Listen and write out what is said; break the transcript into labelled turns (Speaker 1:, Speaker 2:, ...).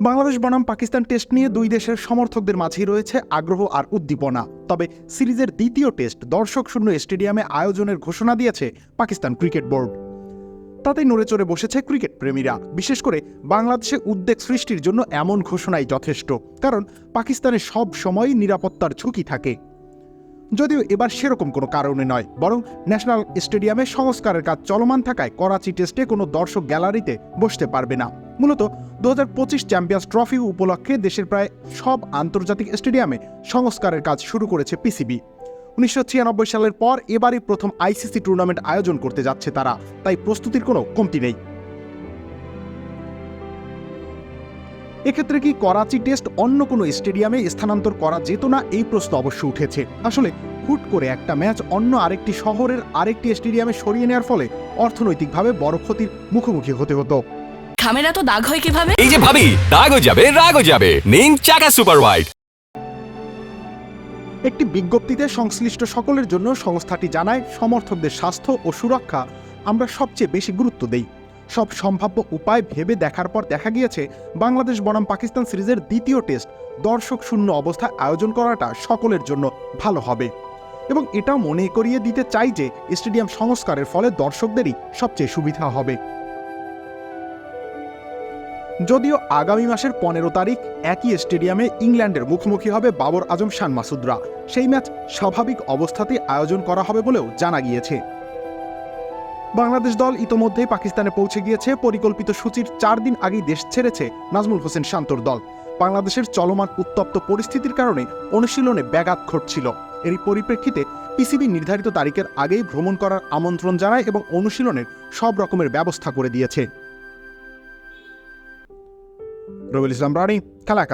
Speaker 1: বাংলাদেশ বনাম পাকিস্তান টেস্ট নিয়ে দুই দেশের সমর্থকদের মাঝেই রয়েছে আগ্রহ আর উদ্দীপনা। তবে সিরিজের দ্বিতীয় টেস্ট দর্শক শূন্য স্টেডিয়ামে আয়োজনের ঘোষণা দিয়েছে পাকিস্তান ক্রিকেট বোর্ড। তাতে নড়ে চড়ে বসেছে ক্রিকেট প্রেমীরা। বিশেষ করে বাংলাদেশে উদ্বেগ সৃষ্টির জন্য এমন ঘোষণাই যথেষ্ট, কারণ পাকিস্তানে সব সময়ই নিরাপত্তার ঝুঁকি থাকে। যদিও এবার সেরকম কোনো কারণে নয়, বরং ন্যাশনাল স্টেডিয়ামে সংস্কারের কাজ চলমান থাকায় করাচি টেস্টে কোনো দর্শক গ্যালারিতে বসতে পারবে না। মূলত দু হাজার পঁচিশ চ্যাম্পিয়ন্স ট্রফি উপলক্ষে দেশের প্রায় সব আন্তর্জাতিক স্টেডিয়ামে সংস্কারের কাজ শুরু করেছে পিসিবি। উনিশশো ছিয়ানব্বই সালের পর এবারই প্রথম আইসিসি টুর্নামেন্ট আয়োজন করতে যাচ্ছে তারা, তাই প্রস্তুতির কোনো কমতি নেই। এক্ষেত্রে কি করাচি টেস্ট অন্য কোনো স্টেডিয়ামে স্থানান্তর করা যেত না? এই প্রশ্ন অবশ্য উঠেছে। আসলে হুট করে একটা ম্যাচ অন্য আরেকটি শহরের আরেকটি স্টেডিয়ামে সরিয়ে নেওয়ার ফলে অর্থনৈতিকভাবে বড় ক্ষতির মুখোমুখি হতে হতো।
Speaker 2: খামেরা তো দাগ হয় কীভাবে?
Speaker 3: এই যে ভাবি দাগও যাবে রাগও যাবে। নিন চাকা সুপার হোয়াইট
Speaker 1: একটি বিজ্ঞপ্তিতে সংশ্লিষ্ট সকলের জন্য সংস্থাটি জানায় সমর্থকদের স্বাস্থ্য ও সুরক্ষা আমরা সবচেয়ে বেশি গুরুত্ব দেই। সব সম্ভাব্য উপায় ভেবে দেখার পর দেখা গিয়েছে বাংলাদেশ বনাম পাকিস্তান সিরিজের দ্বিতীয় টেস্ট দর্শক শূন্য অবস্থায় আয়োজন করাটা সকলের জন্য ভালো হবে। এবং এটা মনে করিয়ে দিতে চাই যে স্টেডিয়াম সংস্কারের ফলে দর্শকদেরই সবচেয়ে সুবিধা হবে। যদিও আগামী মাসের পনেরো তারিখ একই স্টেডিয়ামে ইংল্যান্ডের মুখোমুখি হবে বাবর আজম শান মাসুদরা। সেই ম্যাচ স্বাভাবিক অবস্থাতেই আয়োজন করা হবে বলেও জানা গিয়েছে। বাংলাদেশ দল ইতোমধ্যেই পাকিস্তানে পৌঁছে গিয়েছে। পরিকল্পিত সূচির চার দিন আগেই দেশ ছেড়েছে নাজমুল হোসেন শান্তর দল। বাংলাদেশের চলমান উত্তপ্ত পরিস্থিতির কারণে অনুশীলনে ব্যাঘাত ঘটছিল। এরই পরিপ্রেক্ষিতে পিসিবি নির্ধারিত তারিখের আগেই ভ্রমণ করার আমন্ত্রণ জানায় এবং অনুশীলনের সব রকমের ব্যবস্থা করে দিয়েছে। রবিল ইসলাম রানী খেলা